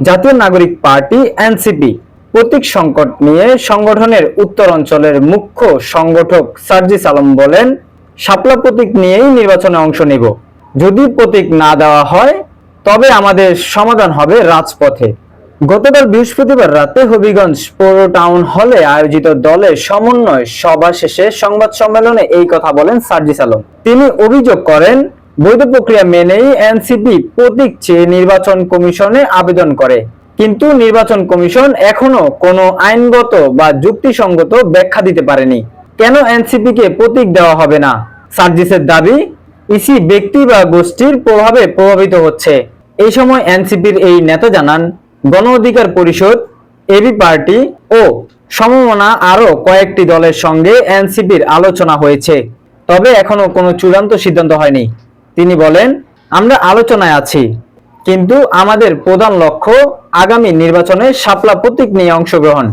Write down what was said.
জাতীয় নাগরিক party, NCP, প্রতীক সংকট নিয়ে সংগঠনের উত্তর অঞ্চলের মুখ্য সংগঠক সার্জিস আলম বলেন, শাপলা প্রতীক নিয়েই নির্বাচনে অংশ নিব। যদি প্রতীক না দেওয়া হয়, তবে আমাদের সমাধান হবে রাজপথে। গতকাল বৃহস্পতিবার রাতে হবিগঞ্জ পৌর টাউন হলে আয়োজিত দলের সমন্বয় সভা শেষে সংবাদ সম্মেলনে এই কথা বলেন সার্জিস আলম। তিনি অভিযোগ করেন বৈধ প্রক্রিয়া মেনেই এনসিপি প্রতীক চেয়ে নির্বাচন কমিশনে আবেদন করে। কিন্তু নির্বাচন কমিশন এখনও কোনো আইনগত বা যুক্তিসঙ্গত ব্যাখ্যা দিতে পারেনি। কেন এনসিপি কে প্রতীক দেওয়া হবে না? সার্জিসের দাবি, ইসি ব্যক্তি বা গোষ্ঠীর প্রভাবে প্রভাবিত হচ্ছে। এই সময় এনসিপির এই নেতা জানান, গণ অধিকার পরিষদ, এবি পার্টি ও সমমনা আরও কয়েকটি দলের সঙ্গে এনসিপির আলোচনা হয়েছে। তবে এখনও কোনো চূড়ান্ত সিদ্ধান্ত হয়নি। তিনি বলেন, আমরা আলোচনায় আছি, কিন্তু আমাদের প্রধান লক্ষ্য আগামী নির্বাচনে শাপলা প্রতীক নিয়ে অংশগ্রহণ।